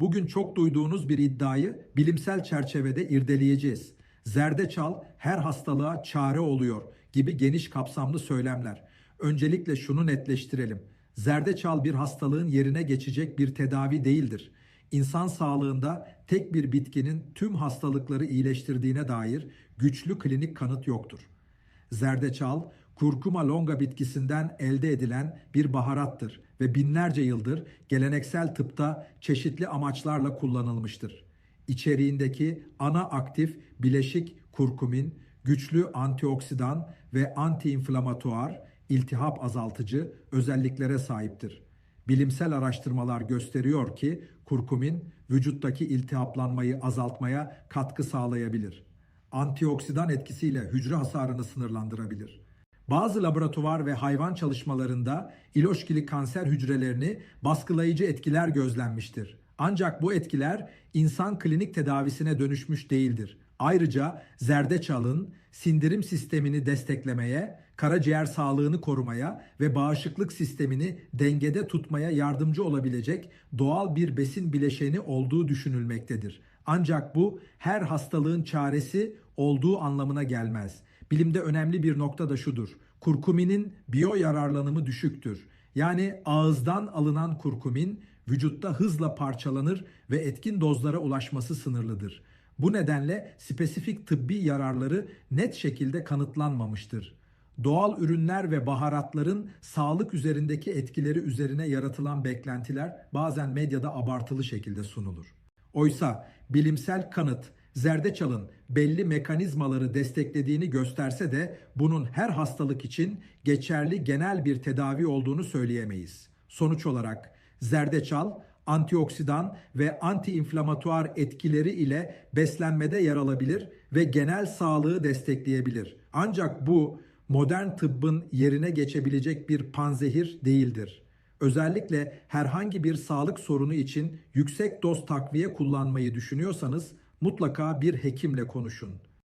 Bugün çok duyduğunuz bir iddiayı bilimsel çerçevede irdeleyeceğiz. Zerdeçal her hastalığa çare oluyor gibi geniş kapsamlı söylemler. Öncelikle şunu netleştirelim. Zerdeçal bir hastalığın yerine geçecek bir tedavi değildir. İnsan sağlığında tek bir bitkinin tüm hastalıkları iyileştirdiğine dair güçlü klinik kanıt yoktur. Zerdeçal, kurkuma longa bitkisinden elde edilen bir baharattır ve binlerce yıldır geleneksel tıpta çeşitli amaçlarla kullanılmıştır. İçeriğindeki ana aktif bileşik kurkumin, güçlü antioksidan ve antiinflamatuar, iltihap azaltıcı özelliklere sahiptir. Bilimsel araştırmalar gösteriyor ki kurkumin vücuttaki iltihaplanmayı azaltmaya katkı sağlayabilir. Antioksidan etkisiyle hücre hasarını sınırlandırabilir. Bazı laboratuvar ve hayvan çalışmalarında iloşkili kanser hücrelerini baskılayıcı etkiler gözlenmiştir. Ancak bu etkiler insan klinik tedavisine dönüşmüş değildir. Ayrıca zerdeçalın sindirim sistemini desteklemeye, karaciğer sağlığını korumaya ve bağışıklık sistemini dengede tutmaya yardımcı olabilecek doğal bir besin bileşeni olduğu düşünülmektedir. Ancak bu her hastalığın çaresi olduğu anlamına gelmez. Bilimde önemli bir nokta da şudur. Kurkuminin biyo yararlanımı düşüktür. Yani ağızdan alınan kurkumin vücutta hızla parçalanır ve etkin dozlara ulaşması sınırlıdır. Bu nedenle spesifik tıbbi yararları net şekilde kanıtlanmamıştır. Doğal ürünler ve baharatların sağlık üzerindeki etkileri üzerine yaratılan beklentiler bazen medyada abartılı şekilde sunulur. Oysa bilimsel kanıt zerdeçalın belli mekanizmaları desteklediğini gösterse de bunun her hastalık için geçerli genel bir tedavi olduğunu söyleyemeyiz. Sonuç olarak zerdeçal antioksidan ve antiinflamatuar etkileri ile beslenmede yer alabilir ve genel sağlığı destekleyebilir. Ancak bu modern tıbbın yerine geçebilecek bir panzehir değildir. Özellikle herhangi bir sağlık sorunu için yüksek doz takviye kullanmayı düşünüyorsanız mutlaka bir hekimle konuşun.